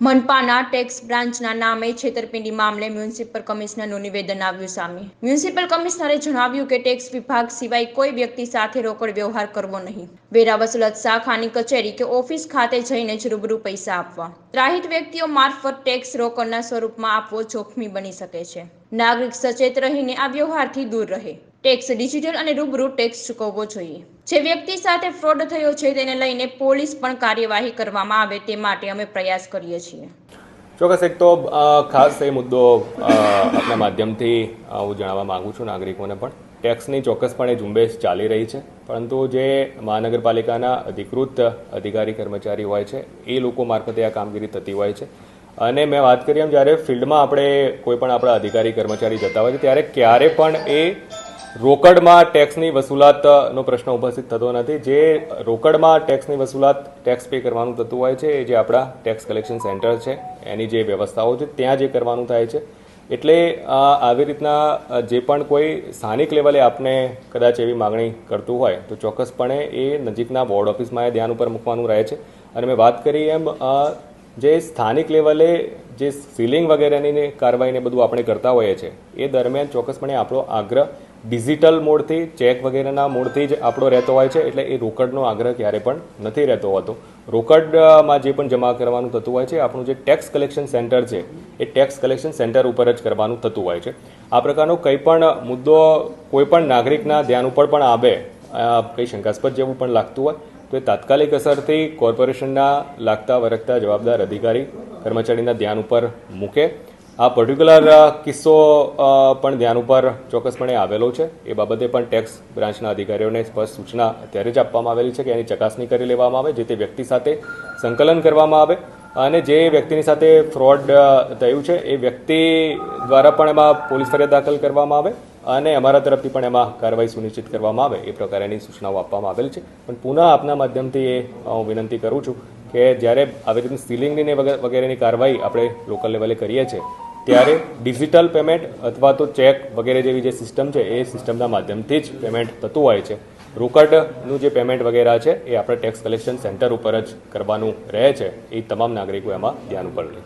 મનપાના tax બ્રાન્ચના નામે છેતરપિંડી મામલે મ્યુનિસિપલ કમિશનરનું નિવેદન આવ્યું સામે. મ્યુનિસિપલ કમિશનરે જણાવ્યું કે ટેક્સ વિભાગ સિવાય કોઈ વ્યક્તિ સાથે રોકડ વ્યવહાર કરવો નહીં. વેરા વસૂલત શાખાની કચેરી કે ઓફિસ ખાતે જઈને જ રૂબરૂ પૈસા આપવા. ત્રાહિત વ્યક્તિઓ મારફત ટેક્સ રોકડના સ્વરૂપમાં આપવો જોખમી બની શકે છે. નાગરિક સચેત રહીને આ વ્યવહારથી દૂર રહે. ટેક્સ ડિજિટલ અને રૂબરૂ ટેક્સ ચૂકવવો જોઈએ. જે વ્યક્તિ સાથે ફ્રોડ થયો છે તેને લઈને પોલીસ પણ કાર્યવાહી કરવામાં આવે તે માટે અમે પ્રયાસ કરીએ છીએ. ચોક્કસ, એક તો ખાસ એ મુદ્દો આપના માધ્યમથી હું જણાવવા માગું છું નાગરિકોને પણ. ટેક્સની ચોક્કસપણે ઝુંબેશ ચાલી રહી છે, પરંતુ જે મહાનગરપાલિકાના અધિકૃત અધિકારી કર્મચારી હોય છે, એ લોકો મારફતે આ કામગીરી થતી હોય છે. અને મેં વાત કરી એમ, જ્યારે ફિલ્ડમાં આપણે કોઈ પણ આપણા અધિકારી કર્મચારી જતા હોય છે, ત્યારે ક્યારે પણ એ રોકડમાં ટેક્સની વસૂલાતનો પ્રશ્ન ઉપસ્થિત થતો નથી. જે રોકડમાં ટેક્સની વસૂલાત ટેક્સ પે કરવાનું થતું હોય છે, એ જે આપણા ટેક્સ કલેક્શન સેન્ટર છે, એની જે વ્યવસ્થાઓ છે, ત્યાં જે કરવાનું થાય છે. એટલે આવી રીતના જે પણ કોઈ સ્થાનિક લેવલે આપને કદાચ એવી માગણી કરતું હોય, તો ચોક્કસપણે એ નજીકના બોર્ડ ઓફિસમાં એ ધ્યાન ઉપર મૂકવાનું રહે છે. અને મેં વાત કરી એમ જે સ્થાનિક લેવલે જે સીલિંગ વગેરેની કાર્યવાહીને બધું આપણે કરતા હોઈએ છીએ એ દરમિયાન ચોક્કસપણે આપણો આગ્રહ ડિજિટલ મોડથી, ચેક વગેરેના મોડથી જ આપણો રહેતો હોય છે, એટલે એ રોકડનો આગ્રહ ક્યારે પણ નથી રહેતો હોતો. રોકડમાં જે પણ જમા કરવાનું થતું હોય છે, આપણું જે ટેક્સ કલેક્શન સેન્ટર છે, એ ટેક્સ કલેક્શન સેન્ટર ઉપર જ કરવાનું થતું હોય છે. આ પ્રકારનો કંઈ પણ મુદ્દો કોઈ પણ નાગરિકના ધ્યાન ઉપર પણ આવે કંઈ શંકાસ્પદ જેવું પણ લાગતું હોય, તો એ તાત્કાલિક અસરથી કોર્પોરેશનના લાગતા વરગતા જવાબદાર અધિકારી, કર્મચારીના ધ્યાન ઉપર મૂકે. આ પર્ટિક્યુલર કિસ્સો પણ ધ્યાન ઉપર ચોક્કસપણે આવેલો છે. એ બાબતે પણ ટેક્સ બ્રાન્ચના અધિકારીઓને સ્પષ્ટ સૂચના અત્યારે જ આપવામાં આવેલી છે કે એની ચકાસણી કરી લેવામાં આવે, જે તે વ્યક્તિ સાથે સંકલન કરવામાં આવે અને જે વ્યક્તિની સાથે ફ્રોડ થયું છે, એ વ્યક્તિ દ્વારા પણ એમાં પોલીસ ફરિયાદ દાખલ કરવામાં આવે અને અમારા તરફથી પણ એમાં કાર્યવાહી સુનિશ્ચિત કરવામાં આવે, એ પ્રકારની સૂચનાઓ આપવામાં આવેલ છે. પણ પુનઃ આપના માધ્યમથી એ હું વિનંતી કરું છું કે જ્યારે આવી રીતની સીલિંગની વગેરેની કાર્યવાહી આપણે લોકલ લેવલે કરીએ છીએ ત્યારે ડિજિટલ પેમેન્ટ અથવા તો ચેક વગેરે જેવી જે સિસ્ટમ છે, એ સિસ્ટમના માધ્યમથી જ પેમેન્ટ થતું હોય છે. રોકડનું જે પેમેન્ટ વગેરે છે, એ આપણે ટેક્સ કલેક્શન સેન્ટર ઉપર જ કરવાનું રહે છે. એ તમામ નાગરિકો એમાં ધ્યાન ઉપર લે.